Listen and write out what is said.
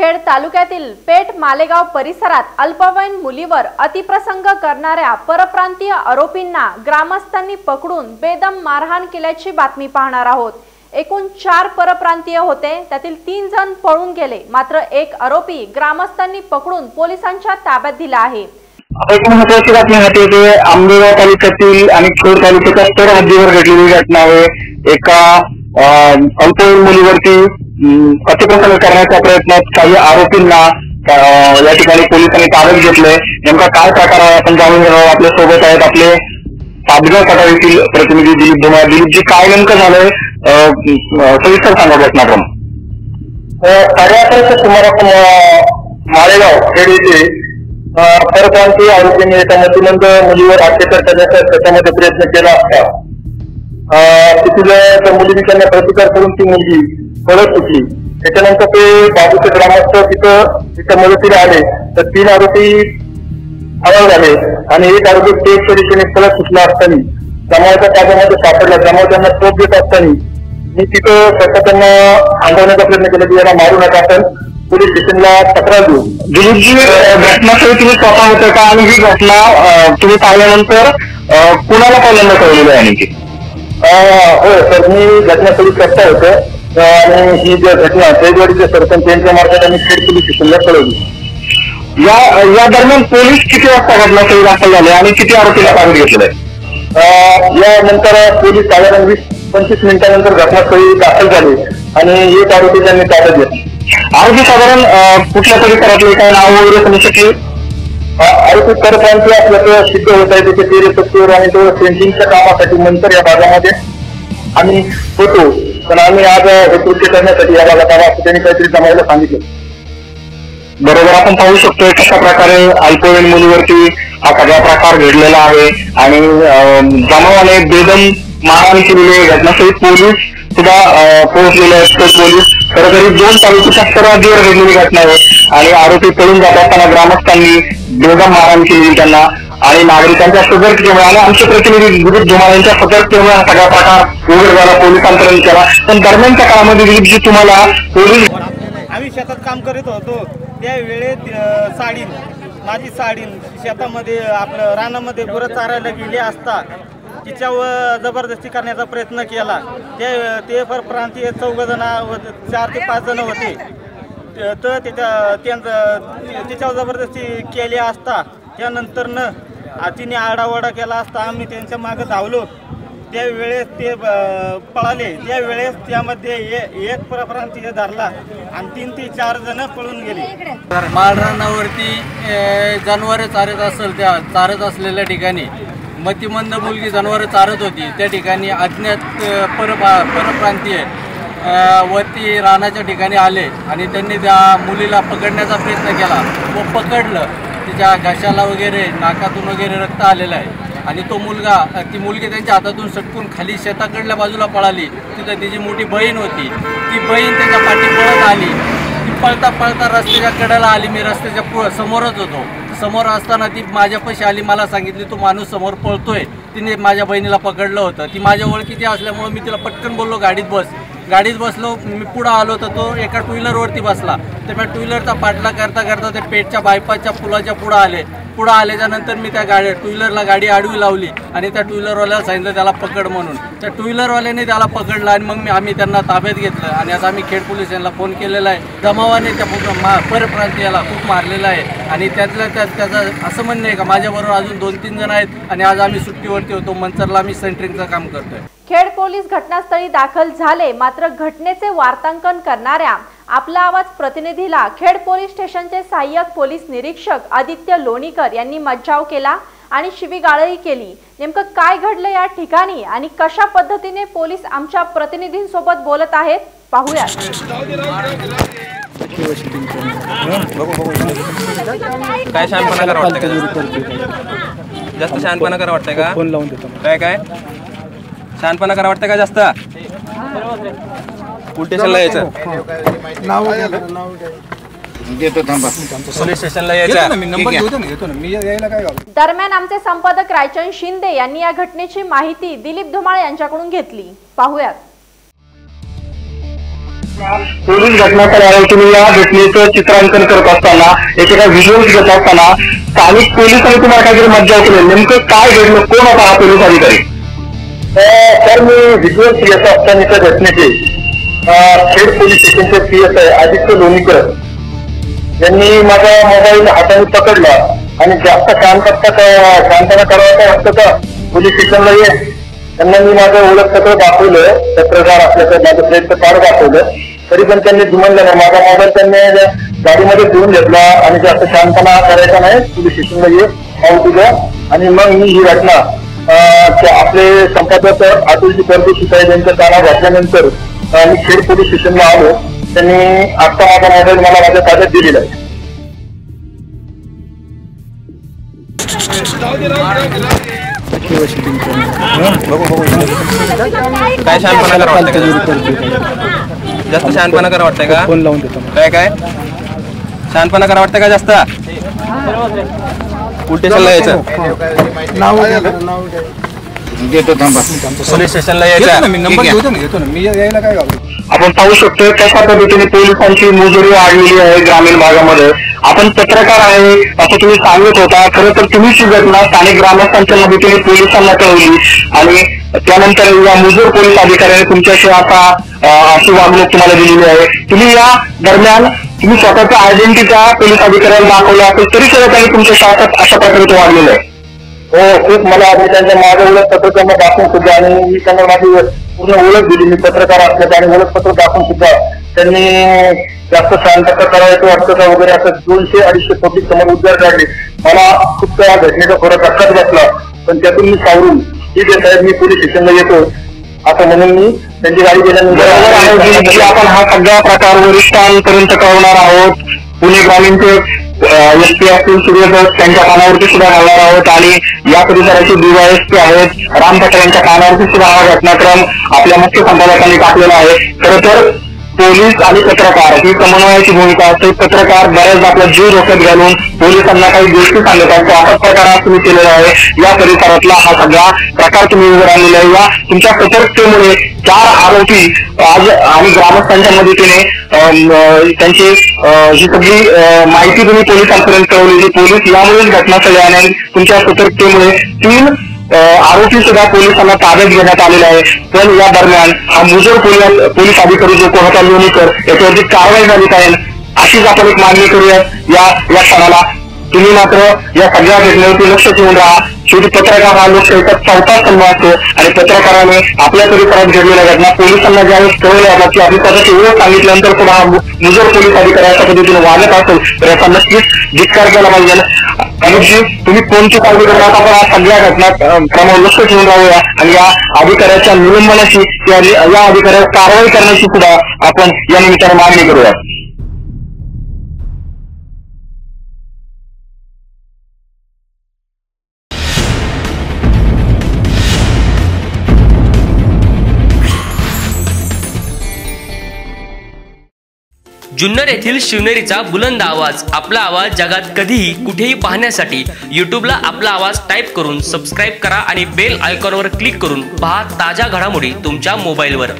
खेड तालुक्यातील पेठ मालेगाव परिसरात अल्पवयीन मुलीवर अतिप्रसंग करणाऱ्या परप्रांतीय आरोपींना ग्रामस्थांनी पकडून बेदम मारहाण केल्याची बातमी पाहणार आहोत. एकूण चार परप्रांतीय होते. त्यातील तीन जण पळून गेले. मात्र एक आरोपी ग्रामस्थांनी पकडून पोलिसांच्या ताब्यात दिला आहे. एक महत्वाची बातमी हाती की आंबेगाव तालुक्यातील आणि खेड तालुक्याच्या तर हद्दीवर घडलेली घटना आहे. एका अल्पवयीन मुलीवरती अतिक्रमण करण्याच्या प्रयत्नात काही आरोपींना या ठिकाणी पोलिसांनी ताब्यात घेतलंय. नेमका काय प्रकार आहे आपण जाणून घेणार आपल्यासोबत आहेत आपले ताबगाव पठार येथील प्रतिनिधी दिलीप धुमाळ. दिलीपजी काय नेमकं झालंय? सविस्तर सांगा घटनाक्रम साडे अकराच्या सुमारास माळेगाव खेड येथे परप्रांतीय आरोपीने एका मतिमंद मुलीवर अत्याचार करण्याचा त्याच्यामध्ये प्रयत्न केला असता. तिथल्या त्या मुलीने त्यांना प्रतिकार करून ती मुलगी पळत सुटली त्याच्यानंतर ते बाजूचे ग्रामस्थ तिथं तिथं मदतीला आले. तर तीन आरोपी हवाल झाले आणि एक आरोपी तेजच्या दिशेने पळत सुटला असताना. जमावाच्या ताब्यामध्ये सापडला. जमाव त्यांना टोप देत असताना. मी तिथं स्वतः त्यांना थांबवण्याचा प्रयत्न केला. की याला मारू नका आपण. पोलीस स्टेशनला तक्रार देऊ. दिलीपजी घटनास्थळी तुम्ही स्वतः होते का? आणि ही घटना तुम्ही पाहिल्यानंतर कुणाला पहिल्यांदा कळलेलं आहे नेमकी हो सर मी घटनास्थळी करता होतो. आणि ही जी घटना जयवाडीचे सरपंच यांच्या मार्फत आम्ही खेड पोलीस स्टेशनला कळवली या या दरम्यान पोलीस किती वाजता घटनास्थळी दाखल झाले आणि किती आरोपीला ताब्यात घेतलेलं यानंतर पोलीस साधारण वीस पंचवीस मिनिटानंतर घटनास्थळी दाखल झाले आणि एक आरोपी त्यांनी ताब्यात घेतला. आरोपी साधारण कुठल्या परिसरातले काय नाव वगैरे समजू शकतील आरोपी परप्रांतीय असल्याचं सिद्ध होत आहे. त्याचे तेरे सत्तेवर आणि तो सेंटिंगच्या कामासाठी नंतर या भागामध्ये आम्ही होतो. पण आम्ही आज हे कृत्य करण्यासाठी या भागात असं त्यांनी काहीतरी जमायला सांगितलं. बरोबर आपण पाहू शकतोय कशा प्रकारे अल्पवयीन मुलीवरती हा सगळा प्रकार घडलेला आहे. आणि जमावाने बेदम मारहाण केलेली आहे. घटनास्थळी पोलीस सुद्धा पोहोचलेले आहेत. तर पोलीस खरं तरी दोन तालुक्याच्या सरहद्दीवर घडलेली घटना आहे. आणि आरोपी पळून जात असताना ग्रामस्थांनी बेदम मारहाण केलेली त्यांना. आणि नागरिकांच्या सतर्कतेमुळे आणि आमचे प्रतिनिधी विविध धुमाळ यांच्या सतर्कतेमुळे हा सगळा प्रकार उघड झाला पोलिसांपर्यंत केला पण दरम्यानच्या काळामध्ये दिलीपजी तुम्हाला पोलीस आम्ही शेतात काम करीत होतो. त्या वेळेत साडीन माझी साडीन शेतामध्ये आपलं रानामध्ये गुरं चारायला गेली असता तिच्यावर जबरदस्ती करण्याचा प्रयत्न केला. ते ते पर प्रांतीय चौघ जण चार ते पाच जण होते. तर त्याच्या त्यांचं तिच्यावर जबरदस्ती केली असता. त्यानंतरनं अतिने आडावडा केला असता आम्ही त्यांच्या मागं धावलो. त्यावेळेस ते पळाले. त्यावेळेस त्यामध्ये ए- एक परप्रांतीय धरला आणि तीन ते चार जण पळून गेले. माळरानावरती जनावरं चारत असेल त्या चारत असलेल्या ठिकाणी. मतिमंद मुलगी जनावरं चारत होती. त्या ठिकाणी अज्ञात पर परप्रांतीय वरती रानाच्या ठिकाणी आले आणि त्यांनी त्या मुलीला पकडण्याचा प्रयत्न केला. व पकडलं. तिच्या घशाला वगैरे नाकातून वगैरे रक्त आलेलं आहे. आणि तो मुलगा ती मुलगी त्यांच्या हातातून सटकून खाली शेताकडल्या बाजूला पळाली. तिथं तिची मोठी बहीण होती. ती बहीण त्याच्या पाठी पळत आली. ती पळता पळता रस्त्याच्या कडेला आली. मी रस्त्याच्या पु समोरच होतो. समोर असताना ती माझ्यापाशी आली. मला सांगितली तो माणूस समोर पळतोय. तिने माझ्या बहिणीला पकडलं होतं. ती माझ्या ओळखीची असल्यामुळं मी तिला पटकन बोललो गाडीत बस. गाडीत बसलो मी पुढं आलो तर तो एका टू व्हीलरवरती बसला. तर मी टू व्हीलरचा पाठला करता करता ते पेठच्या बायपासच्या पुलाच्या पुढं आले. पुढं आल्याच्यानंतर मी त्या गाडी टू व्हीलरला गाडी आडवी लावली आणि त्या टू व्हीलरवाल्याला सांगितलं त्याला पकड म्हणून. त्या टू व्हीलरवाल्याने त्याला पकडलं आणि मग मी आम्ही त्यांना ताब्यात घेतलं. आणि आज आम्ही खेड पोलीस यांना फोन केलेला आहे. जमावाने त्या मा परप्रांतीयाला खूप मारलेलं आहे. आणि त्यातल्या त्यात त्याचं असं म्हणणं आहे का माझ्याबरोबर अजून दोन तीन जण आहेत आणि आज आम्ही सुट्टीवरती होतो मंचरला आम्ही सेंटरिंगचं काम करतोय. खेड पोलीस घटनास्थळी दाखल झाले मात्र घटनेचे वार्तांकन करणाऱ्या आपला आवाज प्रतिनिधीला खेड पोलीस स्टेशनचे सहाय्यक पोलीस निरीक्षक आदित्य लोणीकर यांनी मज्जाव केला आणि शिवीगाळही केली. नेमकं काय घडलं या ठिकाणी आणि कशा पद्धतीने पोलीस आमच्या प्रतिनिधींसोबत बोलत आहेत? पाहूयात. काय शहाणपणा करा वाटतं का? जास्त शहाणपणा करा वाटतंय का? फोन लावून देतो. काय काय? शहाणपणा करा वाटतंय का जास्त? पोलीस स्टेशनला यायचं. पोलीस यायचं. दरम्यान आमचे संपादक रायचंद शिंदे यांनी या घटनेची माहिती दिलीप धुमाळ यांच्याकडून घेतली. पाहूयात. पोलीस घटनास्थळी आल्यावर तुम्ही या घटनेचं चित्रांकन करत असताना एकेका व्हिज्युअल्स घेत असताना स्थानिक पोलिसांनी तुम्हाला काहीतरी मज्जाव केली नेमकं काय घडलं? कोण होता हा पोलीस अधिकारी? तर मी व्हिज्युअल्स घेत असताना त्या घटनेचे खेड पोलीस स्टेशनचे P S I Aditya Lonikar यांनी माझा मोबाईल हाताने पकडला आणि जास्त शांतता शांतता करायचा असतं का पोलीस स्टेशनला ये. त्यांना मी माझं ओळखपत्र दाखवलं पत्रकार असल्याचं माझं प्रयत्न कार्ड दाखवलं. तरी पण त्यांनी जुमनलं नाही. माझा मोबाईल त्यांनी गाडीमध्ये ठेवून घेतला आणि जास्त शांतना करायचा नाही. पोलीस स्टेशनला ये. पाहू तुझ्या आणि मग मी ही घटना आपले संपादक अतुलजी परदेशी साहेब यांच्या काना घातल्यानंतर मी खेड पोलीस स्टेशनला आलो. त्यांनी आता माझा मोबाईल मला माझ्या ताब्यात दिलेला आहे. काय शहाणपणा करा वाटतंय का? जास्त शहाणपणा करा वाटतंय का? फोन लावून देतो. काय काय? शहाणपणा करा वाटतंय का जास्त? पोलीस स्टेशनला यायचं पोलीस स्टेशनला यायचं. आपण पाहू शकतो कशा पद्धतीने पोलिसांची मुजोरी वाढलेली आहे ग्रामीण भागामध्ये. आपण पत्रकार आहे असं तुम्ही सांगत होता. खरं तर तुम्हीच ही घटना स्थानिक ग्रामस्थांच्या मदतीने पोलिसांना कळवली. आणि त्यानंतर या मुजोर पोलीस अधिकाऱ्याने तुमच्याशी आता अशी वागणूक तुम्हाला दिलेली आहे. तुम्ही या दरम्यान तुम्ही स्वतःचा आयडेंटिटी त्या पोलीस अधिकाऱ्याला दाखवला असेल तरी सुद्धा त्यांनी तुमच्या शासक अशा प्रकारे तो वाढलेलं आहे. हो खूप मला मी त्यांच्या माझं ओळखपत्र त्यांना दाखवून सुद्धा आणि मी त्यांना माझी पूर्ण ओळख दिली. मी पत्रकार असल्याचं आणि ओळखपत्र दाखवून सुद्धा त्यांनी जास्त शांतता करायचं वाटतं का वगैरे असं दोनशे अडीचशे पब्लिक समोर उद्गार काढले. मला खूप त्या घटनेचा थोडा धक्काच बसला. पण त्यातून मी सावरून ठीक आहे साहेब मी पोलीस स्टेशनला येतो. असं म्हणून मी त्यांची गाडी गेल्यानंतर आपण हा सगळा प्रकार वरिष्ठांपर्यंत कळवणार आहोत. पुणे ग्रामीणचे एस पी असतील सूर्यदत्त त्यांच्या कानावरती सुद्धा घालणार आहोत आणि या परिसराचे डीवायएसपी आहेत. राम पटेल यांच्या कानावरती सुद्धा हा घटनाक्रम आपल्या मुख्य संपादकांनी टाकलेला आहे. खरं तर पोलीस आणि पत्रकार ही समन्वयाची भूमिका असते. पत्रकार बऱ्याचदा आपला जीव धोक्यात घालून पोलिसांना काही गोष्टी सांगतात. तो असा प्रकार आज तुम्ही केलेला आहे. या परिसरातला हा सगळा प्रकार तुम्ही उभं आणलेला आहे. या तुमच्या सतर्कतेमुळे चार आरोपी आज आणि ग्रामस्थांच्या मदतीने त्यांची ही सगळी माहिती तुम्ही पोलिसांपर्यंत कळवलेली. पोलीस यामुळेच घटनास्थळी आणि तुमच्या सतर्कतेमुळे तीन आरोपी सुद्धा पोलिसांना ताब्यात घेण्यात आलेला आहे. पण या दरम्यान हा मुजोर पोलीस पोलीस अधिकारी जो कोणता लोणीकर याच्यावरती कारवाई झाली पाहिजे अशीच आपण एक मागणी करूया या या क्षणाला तुम्ही मात्र या सगळ्या घटनेवरती लक्ष ठेवून राहा. शेवटी पत्रकार हा लोकशाहीचा चौथा स्तंभ असतो आणि पत्रकाराने आपल्या परिसरात घडलेल्या घटना पोलिसांना ज्यावेळेस कळवल्या जातात की अधिकाराची एवढं सांगितल्यानंतर सुद्धा हा मुजोर पोलीस अधिकारी अशा पद्धतीने वागत असेल तर याचा नक्कीच धिक्कार केला पाहिजे. अनुपजी तुम्ही कोणती काळजी करणार आपण या सगळ्या घटना अं, क्रमावर लक्ष ठेवून राहूया. आणि या अधिकाऱ्याच्या निलंबनाची या या अधिकाऱ्यावर कारवाई करण्याची सुद्धा आपण या निमित्ताने मागणी करूया. जुन्नर येथील शिवनेरीचा बुलंद आवाज आपला आवाज जगात कधीही कुठेही पाहण्यासाठी यूट्यूबला आपला आवाज टाईप करून सबस्क्राईब करा आणि बेल आयकॉनवर क्लिक करून पहा ताज्या घडामोडी तुमच्या मोबाईलवर